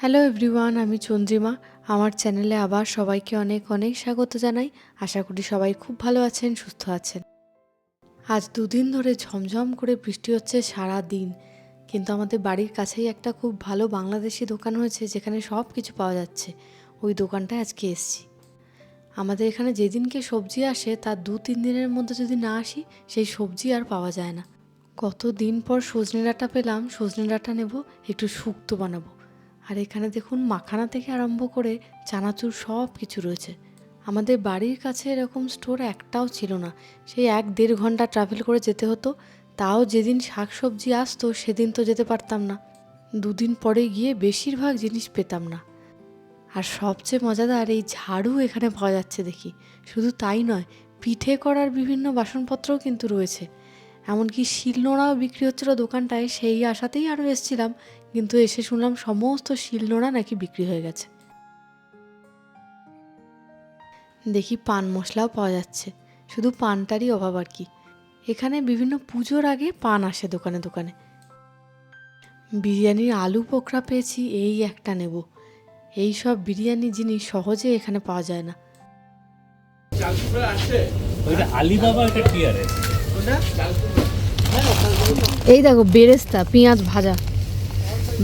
Hello everyone আমি চন্দ্রিমা। আমার চ্যানেলে আবার সবাইকে অনেক অনেক স্বাগত জানাই। আশা করি সবাই খুব ভালো আছেন, সুস্থ আছেন। আজ দুদিন ধরে ঝমঝম করে বৃষ্টি হচ্ছে সারা দিন কিন্তু আমাদের বাড়ির কাছেই একটা খুব ভালো বাংলাদেশি দোকান হয়েছে, যেখানে সব কিছু পাওয়া যাচ্ছে। ওই দোকানটায় আজকে এসছি। আমাদের এখানে যেদিনকে সবজি আসে, তার দু তিন দিনের মধ্যে যদি না আসি, সেই সবজি আর পাওয়া যায় না। কত দিন পর সজনে ডাঁটা পেলাম, সজনে ডাঁটা নেব, একটু শুক্তো বানাবো। আর এখানে দেখুন মাখানা থেকে আরম্ভ করে চানাচুর সব কিছু রয়েছে। আমাদের বাড়ির কাছে এরকম স্টোর একটাও ছিল না। সেই এক দেড় ঘণ্টা ট্রাভেল করে যেতে হতো। তাও যেদিন শাকসবজি আসতো সেদিন তো যেতে পারতাম না। দুদিন পরে গিয়ে বেশিরভাগ জিনিস পেতাম না। আর সবচেয়ে মজাদার, এই ঝাড়ু এখানে পাওয়া যাচ্ছে দেখি। শুধু তাই নয়, পিঠে করার বিভিন্ন বাসনপত্রও কিন্তু রয়েছে। এমনকি শিলনোড়াও বিক্রি হচ্ছিল দোকানটায়, সেই আশাতেই আরও এসেছিলাম কিন্তু এসে শুনলাম সমস্ত শিলনোড়া নাকি বিক্রি হয়ে গেছে। দেখি পান মশলাও পাওয়া যাচ্ছে। শুধু পানটারই অভাব আর কি। এখানে বিভিন্ন পুজোর আগে পান আসে দোকানে দোকানে। বিরিয়ানির আলু পোকরা পেয়েছি এই একটা নেব। এই সব বিরিয়ানি জিনিস সহজে এখানে পাওয়া যায় না। এই দেখো বেরেস্তা পেঁয়াজ ভাজা।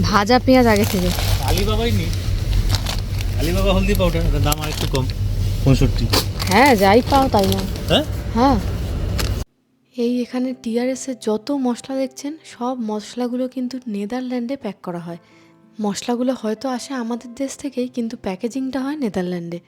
ভাজা পেঁয়াজ আগে থেকে। আলিবাবাই নি আলিবাবা হলদি পাউডার দাম আর একটু কম। পঁয়ষট্টি। হ্যাঁ যাই পাও তাই না হ্যাঁ? হ্যাঁ। এই এখানে টিআরএসের যত মশলা দেখছেন সব মশলাগুলো কিন্তু নেদারল্যান্ডে প্যাক করা হয়। মশলাগুলো হয়তো আসে আমাদের দেশ থেকেই কিন্তু প্যাকেজিংটা হয় নেদারল্যান্ডে।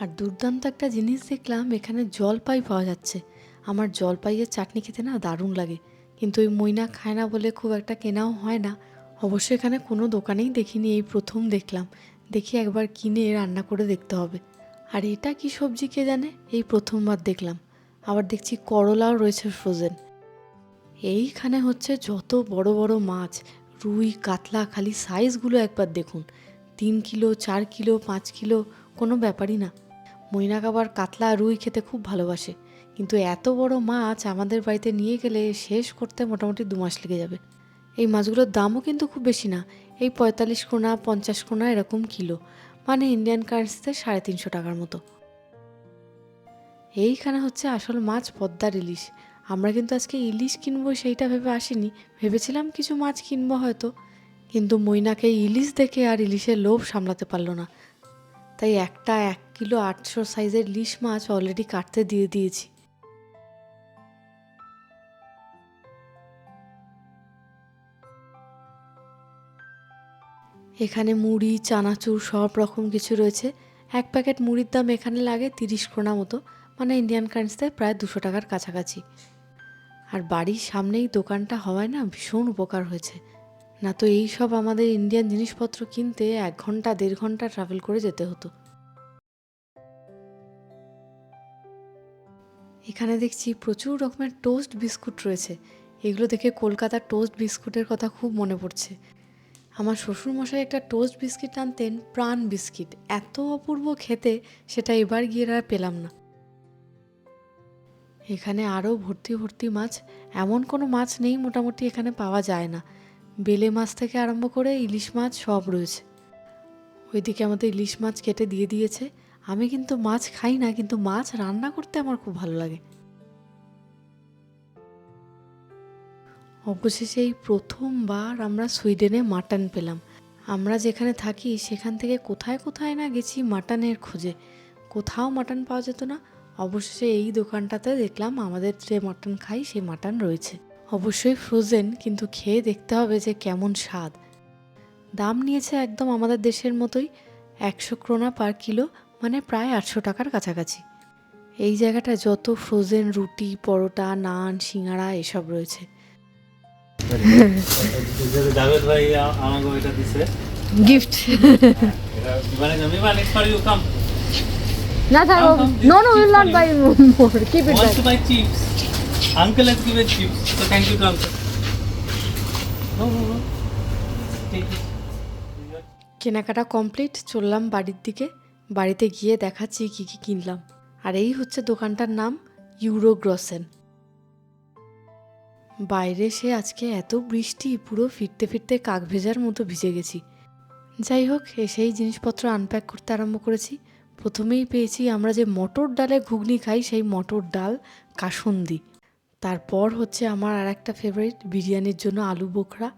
আর দুর্দান্ত একটা জিনিস দেখলাম এখানে জলপাই পাওয়া যাচ্ছে। আমার জলপাইয়ের চাটনি খেতে না দারুণ লাগে। কিন্তু ওই মইনা খায় না বলে খুব একটা কেনাও হয় না। অবশ্য এখানে কোনো দোকানেই দেখিনি, এই প্রথম দেখলাম। দেখি একবার কিনে রান্না করে দেখতে হবে। আর এটা কি সবজি কে জানে? এই প্রথমবার দেখলাম। আবার দেখছি করলাও রয়েছে ফ্রোজেন এইখানে হচ্ছে যত বড় বড় মাছ, রুই, কাতলা, খালি সাইজগুলো একবার দেখুন। তিন কিলো, চার কিলো, পাঁচ কিলো, কোনো ব্যাপারই না। মৈনাক আবার কাতলা, রুই খেতে খুব ভালোবাসে। কিন্তু এত বড় মাছ আমাদের বাড়িতে নিয়ে গেলে শেষ করতে মোটামুটি দু মাস লেগে যাবে। এই মাছগুলোর দামও কিন্তু খুব বেশি না। এই পঁয়তাল্লিশ কোনা, পঞ্চাশ কোনা এরকম কিলো। মানে ইন্ডিয়ান কারেন্সিতে সাড়ে তিনশো টাকার মতো। এইখানে হচ্ছে আসল মাছ পদ্মার ইলিশ। আমরা কিন্তু আজকে ইলিশ কিনবো সেইটা ভেবে আসিনি। ভেবেছিলাম কিছু মাছ কিনবো হয়তো। কিন্তু মৈনাকে ইলিশ দেখে আর ইলিশের লোভ সামলাতে পারল না। তাই একটা এক কিলো আটশো সাইজের ইলিশ মাছ অলরেডি কাটতে দিয়ে দিয়েছি। এখানে মুড়ি, চানাচুর সব রকম কিছু রয়েছে। এক প্যাকেট মুড়ির দাম এখানে লাগে তিরিশ কোনা মতো মানে ইন্ডিয়ান কারেন্সিতে প্রায় দুশো টাকার কাছাকাছি। আর বাড়ির সামনেই দোকানটা হওয়ায় না ভীষণ উপকার হয়েছে। না তো এই সব আমাদের ইন্ডিয়ান জিনিসপত্র কিনতে এক ঘণ্টা, দেড় ঘণ্টা ট্রাভেল করে যেতে হতো। এখানে দেখছি প্রচুর রকমের টোস্ট বিস্কুট রয়েছে। এগুলো দেখে কলকাতার টোস্ট বিস্কুটের কথা খুব মনে পড়ছে। আমার শ্বশুরমশাই একটা টোস্ট বিস্কিট আনতেন, প্রাণ বিস্কিট। এত অপূর্ব খেতে সেটা এবার গিয়ে আর পেলাম না। এখানে আরও ভর্তি ভর্তি মাছ, এমন কোনো মাছ নেই মোটামুটি এখানে পাওয়া যায় না। বেলে মাছ থেকে আরম্ভ করে ইলিশ মাছ সব রয়েছে। ওইদিকে আমাদের ইলিশ মাছ কেটে দিয়ে দিয়েছে। আমি কিন্তু মাছ খাই না, কিন্তু মাছ রান্না করতে আমার খুব ভালো লাগে। অবশেষে এই প্রথমবার আমরা সুইডেনে মাটন পেলাম। আমরা যেখানে থাকি, সেখান থেকে কোথায় কোথায় না গেছি মাটনের খোঁজে। কোথাও মাটন পাওয়া যেত না। অবশেষে এই দোকানটাতে দেখলাম আমাদের যে মাটন খাই, সেই মাটন রয়েছে। অবশ্যই ফ্রোজেন কিন্তু খেয়ে দেখতে হবে যে কেমন স্বাদ। দাম নিয়েছে একদম আমাদের দেশের মতোই। একশো ক্রোনা পার কিলো মানে প্রায় আটশো টাকার কাছাকাছি। এই জায়গাটায় যত ফ্রোজেন রুটি, পরোটা, নান, সিঙ্গাড়া, এসব রয়েছে। জাভেদ ভাই আমাকে ওইটা দিছে। গিফট এটা আমি ফর ইউ কাম না থাকো no no will not buy more keep it want buy chips uncle has given chips so thank you to uncle no no no কেনাকাটা কমপ্লিট চললাম বাড়ির দিকে। বাড়িতে গিয়ে দেখাচ্ছি কি কি কিনলাম। আর এই হচ্ছে দোকানটার নাম ইউরো গ্রসেন বাইরে সে আজকে এত বৃষ্টি, পুরো ফিরতে ফিরতে কাক ভেজার মতো ভিজে গেছি। যাই হোক এসেই জিনিসপত্র আনপ্যাক করতে আরম্ভ করেছি। প্রথমেই পেয়েছি আমরা যে মটর ডালে ঘুগনি খাই, সেই মটর ডাল কাসন্দি। তারপর হচ্ছে আমার আর একটা ফেভারিট বিরিয়ানির জন্য আলু বোখরা।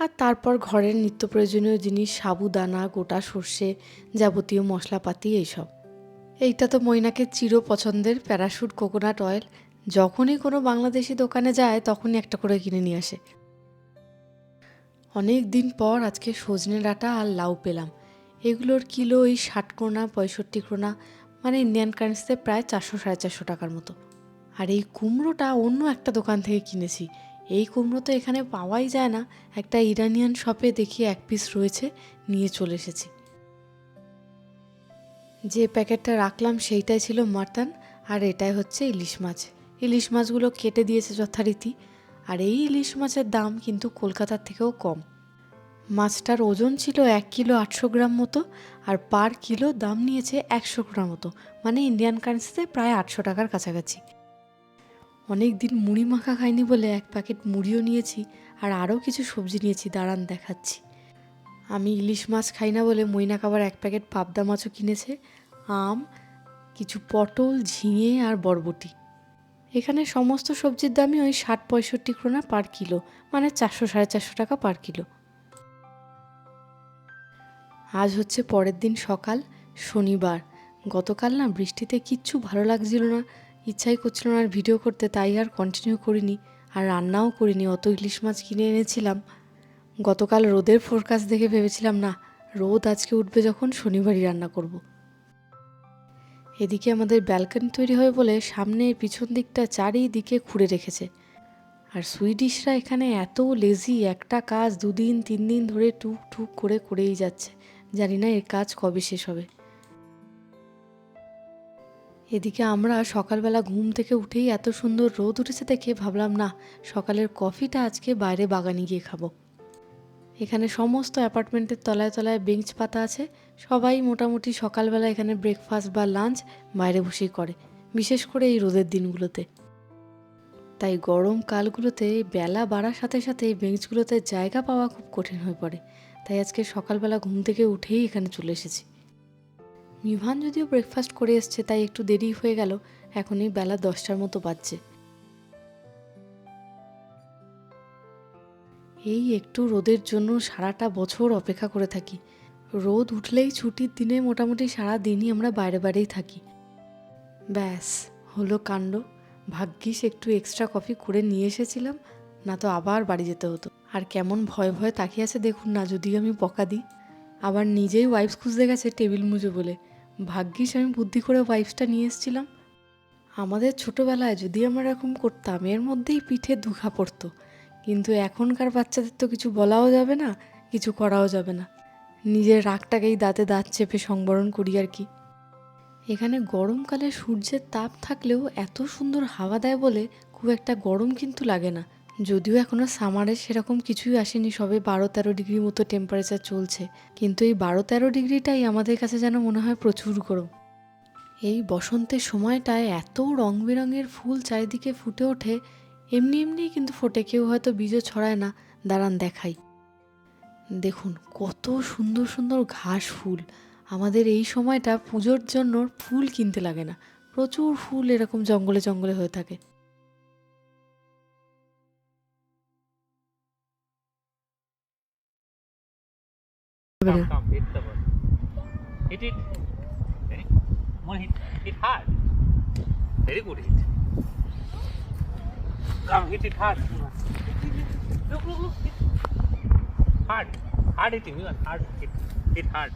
আর তারপর ঘরের নিত্য প্রয়োজনীয় জিনিস, সাবুদানা, গোটা সর্ষে যাবতীয় মশলাপাতি, এইসব। এইটা তো মৈনাকে চির পছন্দের প্যারাশুট কোকোনাট অয়েল যখনই কোনো বাংলাদেশি দোকানে যায়, তখনই একটা করে কিনে নিয়ে আসে। অনেক দিন পর আজকে সজনে ডাঁটা আর লাউ পেলাম। এগুলোর কিলো ওই ষাট ক্রোনা, পঁয়ষট্টি ক্রোনা মানে ইন্ডিয়ান কারেন্সিতে প্রায় চারশো, সাড়ে চারশো টাকার মতো। আর এই কুমড়োটা অন্য একটা দোকান থেকে কিনেছি। এই কুমড়ো তো এখানে পাওয়াই যায় না। একটা ইরানিয়ান শপে দেখি এক পিস রয়েছে, নিয়ে চলে এসেছি। যে প্যাকেটটা রাখলাম, সেইটাই ছিল মাটন, আর এটাই হচ্ছে ইলিশ মাছ। ইলিশ মাছগুলো কেটে দিয়েছে যথারীতি, আর এই ইলিশ মাছের দাম কিন্তু কলকাতার থেকেও কম। মাছটার ওজন ছিল এক কিলো আটশো গ্রাম মতো, আর পার কিলো দাম নিয়েছে একশো গ্রাম মতো মানে ইন্ডিয়ান কারেন্সিতে প্রায় আটশো টাকার কাছাকাছি। অনেক দিন মুড়ি মাখা খাইনি বলে এক প্যাকেট মুড়িও নিয়েছি, আর আরও কিছু সবজি নিয়েছি, দাঁড়ান দেখাচ্ছি। আমি ইলিশ মাছ খাই না বলে মইনা খাবার এক প্যাকেট পাবদা মাছও কিনেছে, আম, কিছু পটল, ঝিঙে আর বরবটি। এখানে সমস্ত সবজির দামই ওই ষাট পঁয়ষট্টি ক্রোনা পার কিলো মানে চারশো সাড়ে চারশো টাকা পার কিলো আজ হচ্ছে পরের দিন সকাল, শনিবার। গতকাল না বৃষ্টিতে কিচ্ছু ভালো লাগছিল না। ইচ্ছাই করছিল না আর ভিডিও করতে, তাই আর কন্টিনিউ করিনি। আর রান্নাও করিনি, অত ইলিশ মাছ কিনে এনেছিলাম। গতকাল রোদের ফোরকাস্ট দেখে ভেবেছিলাম, না, রোদ আজকে উঠবে যখন শনিবারই রান্না করব। এদিকে আমাদের ব্যালকনি তৈরি হয় বলে সামনে পিছন দিকটা চারিদিকে খুঁড়ে রেখেছে। আর সুইডিশরা এখানে এত লেজি একটা কাজ দুদিন, তিন দিন ধরে টুক টুক করে করেই যাচ্ছে। জানি না এর কাজ কবে শেষ হবে। এদিকে আমরা সকালবেলা ঘুম থেকে উঠেই এত সুন্দর রোদ উঠেছে দেখে ভাবলাম, না, সকালের কফিটা আজকে বাইরে বাগানে গিয়ে খাব। এখানে সমস্ত অ্যাপার্টমেন্টের তলায় তলায় বেঞ্চ পাতা আছে। সবাই মোটামুটি সকালবেলা এখানে ব্রেকফাস্ট বা লাঞ্চ বাইরে বসেই করে, বিশেষ করে এই রোদের দিনগুলোতে। তাই গরম কালগুলোতে বেলা বাড়ার সাথে সাথে এই বেঞ্চগুলোতে জায়গা পাওয়া খুব কঠিন হয়ে পড়ে। তাই আজকে সকালবেলা ঘুম থেকে উঠেই এখানে চলে এসেছি। মিভান যদিও ব্রেকফাস্ট করে এসছে, তাই একটু দেরি হয়ে গেল, এখনই বেলা দশটার মতো বাজছে। এই একটু রোদের জন্য সারাটা বছর অপেক্ষা করে থাকি। রোদ উঠলেই ছুটির দিনে মোটামুটি সারা দিনই আমরা বাইরে বাইরেই থাকি। ব্যাস, হলো কাণ্ড। ভাগ্যিস একটু এক্সট্রা কফি করে নিয়ে এসেছিলাম, না তো আবার বাড়ি যেতে হতো। আর কেমন ভয় ভয় তাকিয়ে আছে দেখুন না যদি আমি পকা দিই। আবার নিজেই ওয়াইফস খুঁজতে গেছে টেবিল মুজো বলে। ভাগ্যিস আমি বুদ্ধি করে ওয়াইপসটা নিয়ে এসেছিলাম। আমাদের ছোটোবেলায় যদি আমরা এরকম করতাম, এর মধ্যেই পিঠে দুখা পড়তো। কিন্তু এখনকার বাচ্চাদের তো কিছু বলাও যাবে না, কিছু করাও যাবে না। নিজের রাগটাকেই দাঁতে দাঁত চেপে সংবরণ করি আর কি। এখানে গরমকালে সূর্যের তাপ থাকলেও এত সুন্দর হাওয়া দেয় বলে খুব একটা গরম কিন্তু লাগে না। যদিও এখনও সামারে সেরকম কিছুই আসেনি, সবে বারো তেরো ডিগ্রি মতো টেম্পারেচার চলছে। কিন্তু এই বারো তেরো ডিগ্রিটাই আমাদের কাছে যেন মনে হয় প্রচুর গরম। এই বসন্তের সময়টায় এত রং বেরঙের ফুল চারিদিকে ফুটে ওঠে এমনি এমনি কিন্তু ফোটে, কেউ হয়তো বীজও ছড়ায় না দাঁড়ান দেখাই দেখুন, কত সুন্দর সুন্দর ঘাস ফুল আমাদের এই সময়টা পুজোর জন্য ফুল কিনতে লাগে না প্রচুর ফুল এরকম জঙ্গলে জঙ্গলে হয়ে থাকে hit it. More hit. Hit hard. Very good hit. Come, hit it hard. Look, look, look. Hard. Hard hit him. Hard hit. Hit hard.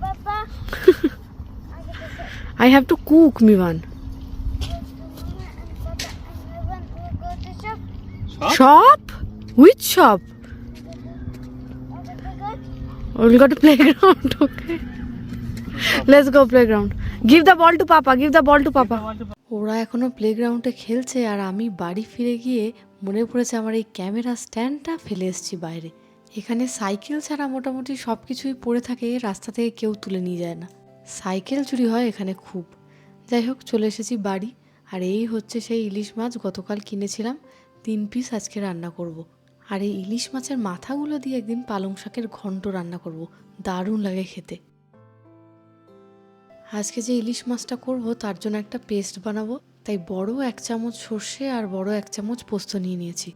Papa. I have to cook, Mivan. Shop? shop? Which shop? Oh, we got a playground, okay. Let's go playground. Give the ball to Papa. Give the ball to Papa. ওরা এখনও প্লেগ্রাউন্ডে খেলছে আর আমি বাড়ি ফিরে গিয়ে মনে পড়েছে আমার এই ক্যামেরা স্ট্যান্ডটা ফেলে এসেছি বাইরে। এখানে সাইকেল ছাড়া মোটামুটি সব কিছুই পড়ে থাকে, রাস্তা থেকে কেউ তুলে নিয়ে যায় না। সাইকেল চুরি হয় এখানে খুব। যাই হোক, চলে এসেছি বাড়ি। আর এই হচ্ছে সেই ইলিশ মাছ গতকাল কিনেছিলাম। তিন পিস আজকে রান্না করব। আর এই ইলিশ মাছের মাথাগুলো দিয়ে একদিন পালং শাকের ঘন্ট রান্না করব। দারুণ লাগে খেতে। আজকে যে ইলিশ মাছটা করব, তার জন্য একটা পেস্ট বানাবো। তাই বড় এক চামচ সর্ষে আর বড় এক চামচ পোস্ত নিয়ে নিয়েছি।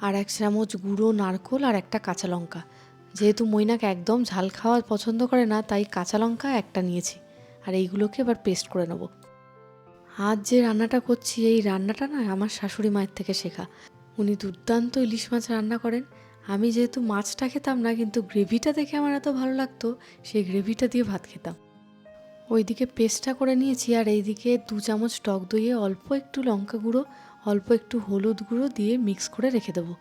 আর এক চামচ গুঁড়ো নারকোল আর একটা কাঁচা লঙ্কা। যেহেতু মৈনাক একদম ঝাল খাওয়া পছন্দ করে না, তাই কাঁচা লঙ্কা একটা নিয়েছি। আর এইগুলোকে এবার পেস্ট করে নেব। আজ যে রান্নাটা করছি, এই রান্নাটা না আমার শাশুড়ি মায়ের থেকে শেখা। উনি দুর্দান্ত ইলিশ মাছ রান্না করেন। আমি যেহেতু মাছটা খেতাম না, কিন্তু গ্রেভিটা দেখে আমার এত ভালো লাগতো, সেই গ্রেভিটা দিয়ে ভাত খেতাম। ওইদিকে পেস্টটা করে নিয়েছি আর এইদিকে দু চামচ টক দইয়ে অল্প একটু লঙ্কা গুঁড়ো, অল্প একটু হলুদ গুঁড়ো দিয়ে মিক্স করে রেখে দেবো।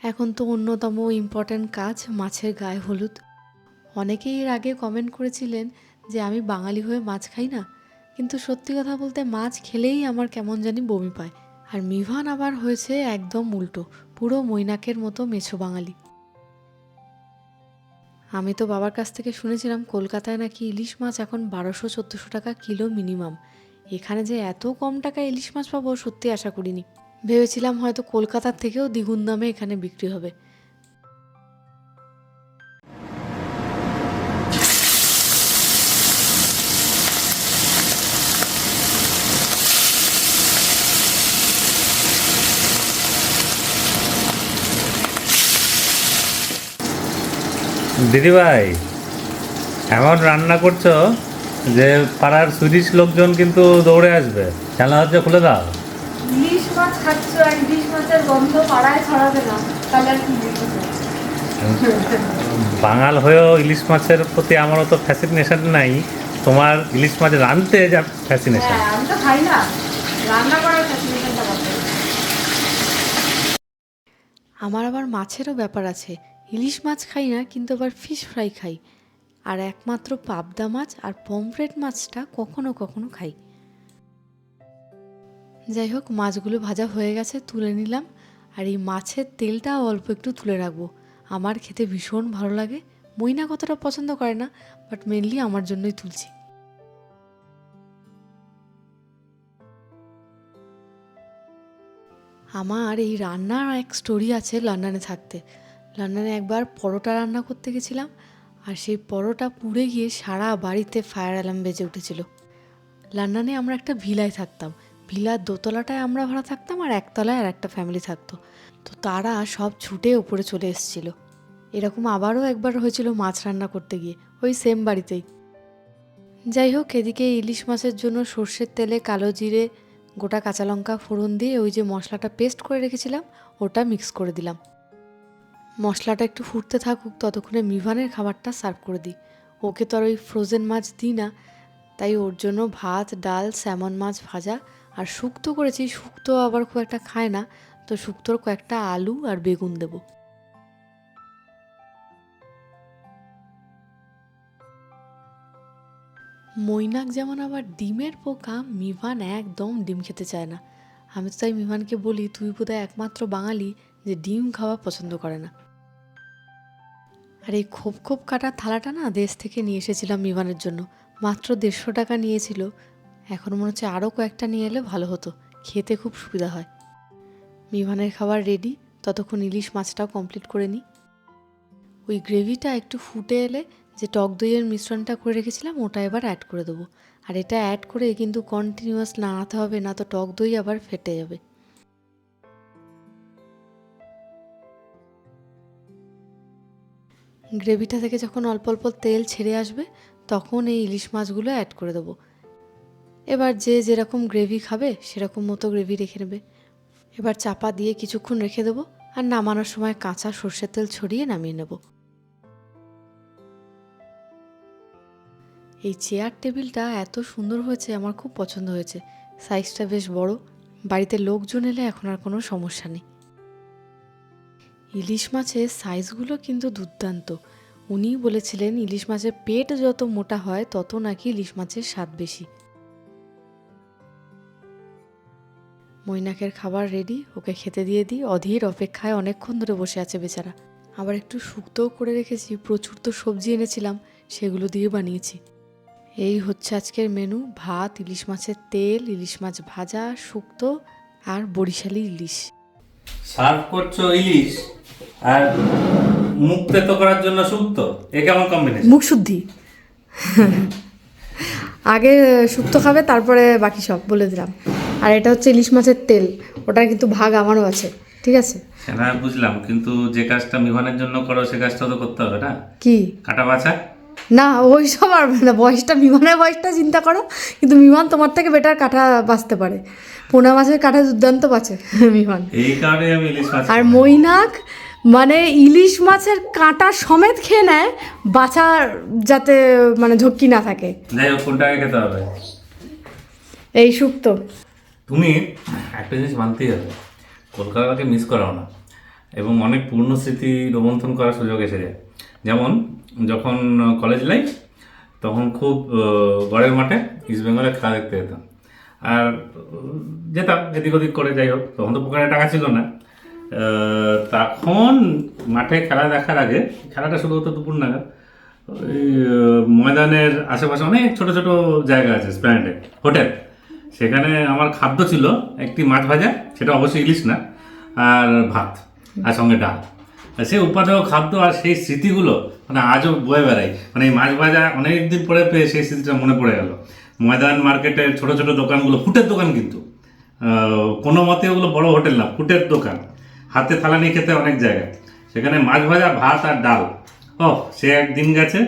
এখন তো অন্যতম ইম্পর্ট্যান্ট কাজ মাছের গায়ে হলুদ। অনেকেই এর আগে কমেন্ট করেছিলেন যে আমি বাঙালি হয়ে মাছ খাই না, কিন্তু সত্যি কথা বলতে মাছ খেলেই আমার কেমন জানি বমি পায়। আর মিভান আবার হয়েছে একদম উল্টো, পুরো মৈনাকের মতো মেছো বাঙালি। আমি তো বাবার কাছ থেকে শুনেছিলাম কলকাতায় নাকি ইলিশ মাছ এখন বারোশো, চোদ্দোশো টাকা কিলো মিনিমাম। এখানে যে এত কম টাকা ইলিশ মাছ পাবো সত্যি আশা করিনি। ভেবেছিলাম হয়তো কলকাতার থেকেও দ্বিগুণ দামে এখানে বিক্রি হবে। দিদিভাই এমন রান্না করছ যে পাড়ার সুইডিশ লোকজন কিন্তু দৌড়ে আসবে। জানলা হচ্ছে খুলে দাও। ইলিশ মাছ খাচ্ছ আর ইলিশ মাছের গন্ধ পাড়ায় ছড়াবে না তাহলে আর কি বাঙাল হয়েও ইলিশ মাছের প্রতি আমার অত ফ্যাসিনেশন নাই। তোমার ইলিশ মাছ রাঁধতে যা ফ্যাসিনেশন আমি তো খাই না। রান্না করার ফ্যাসিলিটিটা আমার আবার মাছেরও ব্যাপার আছে। ইলিশ মাছ খাই না, কিন্তু আবার ফিশ ফ্রাই খাই। আর একমাত্র পাবদা মাছ আর পমফ্রেট মাছটা কখনো কখনো খাই। যাই হোক, মাছগুলো ভাজা হয়ে গেছে, তুলে নিলাম। আর এই মাছের তেলটা অল্প একটু তুলে রাখব। আমার খেতে ভীষণ ভালো লাগে। মইনা কতটা পছন্দ করে না বাট মেনলি আমার জন্যই তুলছি। আমার এই রান্নার এক স্টোরি আছে লন্ডনে থাকতে। লন্ডনে একবার পরোটা রান্না করতে গেছিলাম আর সেই পরোটা পুড়ে গিয়ে সারা বাড়িতে ফায়ার অ্যালার্ম বেজে উঠেছিল। লন্ডনে আমরা একটা ভিলায় থাকতাম। ভিলার দোতলাটায় আমরা ভাড়া থাকতাম আর একতলায় আর একটা ফ্যামিলি থাকতো। তো তারা সব ছুটে ওপরে চলে এসেছিল। এরকম আবারও একবার হয়েছিল মাছ রান্না করতে গিয়ে, ওই সেম বাড়িতেই। যাই হোক, এদিকে ইলিশ মাছের জন্য সর্ষের তেলে কালো জিরে, গোটা কাঁচা লঙ্কা ফোড়ন দিয়ে ওই যে মশলাটা পেস্ট করে রেখেছিলাম, ওটা মিক্স করে দিলাম। মশলাটা একটু ফুটতে থাকুক, ততক্ষণে মিভানের খাবারটা সার্ভ করে দিই। ওকে তো আর ওই ফ্রোজেন মাছ দিই না, তাই ওর জন্য ভাত, ডাল স্যামন মাছ ভাজা আর শুক্তো করেছি। শুক্তো আবার খুব একটা খায় না, তো শুক্তোর কয়েকটা আলু আর বেগুন দেবো। মৈনাক যেমন আবার ডিমের পোকা, মিভান একদম ডিম খেতে চায় না। আমি তো তাই মিভানকে বলি, তুই বোধহয় একমাত্র বাঙালি যে ডিম খাওয়া পছন্দ করে না। আর এই খোপ খোপ কাটা থালাটা না দেশ থেকে নিয়ে এসেছিলাম মিভানের জন্য। মাত্র দেড়শো টাকা নিয়েছিল। এখন মনে হচ্ছে আরও কয়েকটা নিয়ে এলে ভালো হতো। খেতে খুব সুবিধা হয়। মিভানের খাবার রেডি ততক্ষণ ইলিশ মাছটাও কমপ্লিট করে নিই ওই গ্রেভিটা একটু ফুটে এলে যে টক দইয়ের মিশ্রণটা করে রেখেছিলাম, ওটা এবার অ্যাড করে দেবো। আর এটা অ্যাড করে কিন্তু কন্টিনিউয়াস নাড়াতে হবে, না তো টক দই আবার ফেটে যাবে। গ্রেভিটা থেকে যখন অল্প অল্প তেল ছেড়ে আসবে, তখন এই ইলিশ মাছগুলো অ্যাড করে দেবো। এবার যে যেরকম গ্রেভি খাবে, সেরকম মতো গ্রেভি রেখে নেবে। এবার চাপা দিয়ে কিছুক্ষণ রেখে দেবো আর নামানোর সময় কাঁচা সর্ষের তেল ছড়িয়ে নামিয়ে নেব। এই চেয়ার টেবিলটা এত সুন্দর হয়েছে, আমার খুব পছন্দ হয়েছে। সাইজটা বেশ বড়। বাড়িতে লোকজন এলে এখন আর কোনো সমস্যা নেই। ইলিশ মাছের সাইজগুলো কিন্তু দুর্দান্ত। উনি বলেছিলেন, ইলিশ মাছের পেট যত মোটা হয়, তত নাকি ইলিশ মাছের স্বাদ বেশি। মৈনাকের খাবার রেডি ওকে খেতে দিয়ে দিই। অধীর অপেক্ষায় অনেকক্ষণ ধরে বসে আছে বেচারা। আবার একটু শুক্তোও করে রেখেছি, প্রচুর তো সবজি এনেছিলাম, সেগুলো দিয়ে বানিয়েছি। এই হচ্ছে আজকের মেনু ভাত, ইলিশ মাছের তেল, ইলিশ মাছ ভাজা, শুক্তো আর বরিশালি ইলিশ। সার্ভ করছ ইলিশ? আর মুখ তেতো করার জন্য শুক্তো এ কেমন কম্বিনেশন মুখ শুদ্ধি। আগে শুক্তো খাবে তারপরে বাকি সব বলে দিলাম। আর এটা হচ্ছে ইলিশ মাছের তেল ওটার কিন্তু ভাগ আমারও আছে ঠিক আছে? সেটা বুঝলাম কিন্তু যে কাজটা মিভানের জন্য করো সে কাজটা তো করতে হবে না? কি? কাটা বাছা? না ওই সব আর না বয়সটা বিমানের বয়সটা চিন্তা করো কিন্তু বিমান তোমার থেকে বেটার কাঠা বাঁচতে পারে। পোনা মাছের কাঠা দুর্দান্ত বাঁচে বিমান এই কারণে আমি ইলিশ মাছ আর মৈনাক মানে ইলিশ মাছের কাঁটা সমেত খেয়ে নেয় বাছার যাতে মানে ঝক্কি না থাকে। যাই হোক কোনটাকে খেতে হবে? এই শুক্তো। তুমি একটা জিনিস মানতেই হবে কলকাতাকে মিস করাও না এবং অনেক পূর্ণ স্মৃতি রোমন্থন করার সুযোগ এসে যায়। যেমন যখন কলেজ লাইফ তখন খুব গড়ের মাঠে ইস্ট বেঙ্গলে খেলা দেখতে যেতাম। আর যেতাম এদিক ওদিক করে যাই হোক তখন তো পকেটে টাকা ছিল না। তখন মাঠে খেলা দেখার আগে, খেলাটা শুরু হতো দুপুর নাগাদ, ওই ময়দানের আশেপাশে অনেক ছোট ছোট জায়গা আছে স্প্ল্যান্ডে হোটেল। সেখানে আমার খাদ্য ছিল একটি মাছ ভাজা, সেটা অবশ্যই ইলিশ না, আর ভাত, আর সঙ্গে ডাল। সেই উপাদেয় খাদ্য আর সেই স্মৃতিগুলো মানে আজও বয়ে বেড়াই মানে এই মাছ ভাজা অনেক দিন পরে পেয়ে সেই স্মৃতিটা মনে পড়ে গেল। ময়দান মার্কেটের ছোট ছোট দোকানগুলো, ফুটের দোকান কিন্তু। কোনো মতে ওগুলো বড় হোটেল না, ফুটের দোকান। হাতে থালা নিয়ে খেতে অনেক জায়গা। সেখানে মাছ ভাজা ভাত আর ডাল। ও সে একদিন গেছে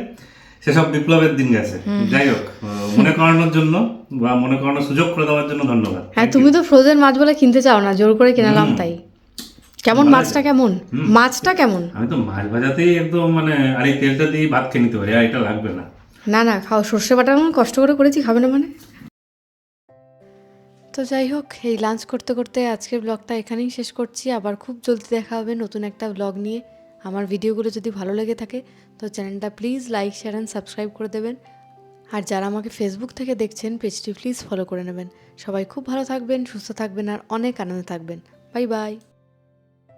সেসব বিপ্লবের দিন গেছে। যাই হোক মনে করানোর জন্য বা মনে করানোর সুযোগ করে দেওয়ার জন্য ধন্যবাদ। হ্যাঁ তুমি তো ফ্রোজেন মাছ বলে কিনতে চাও না জোর করে কিনালাম তাই। কেমন মাছটা কেমন? মাছটা কেমন? আমি তো মাছ ভাজাতেই একদম মানে আর এই তেলটা দিয়ে ভাত খেয়ে নিতে পারি আর এটা লাগবে না। না না খাও সর্ষে বাটা কষ্ট করে করেছি খাবে না মানে? তো যাই হোক, এই লাঞ্চ করতে করতে আজকের ব্লগটা এখানেই শেষ করছি। আবার খুব জলদি দেখা হবে নতুন একটা ব্লগ নিয়ে। আমার ভিডিওগুলো যদি ভালো লেগে থাকে, তো চ্যানেলটা please like, share and subscribe করে দেবেন। আর যারা আমাকে ফেসবুক থেকে দেখছেন, পেজটি প্লিজ ফলো করে নেবেন। সবাই খুব ভালো থাকবেন, সুস্থ থাকবেন আর অনেক আনন্দে থাকবেন। Bye bye.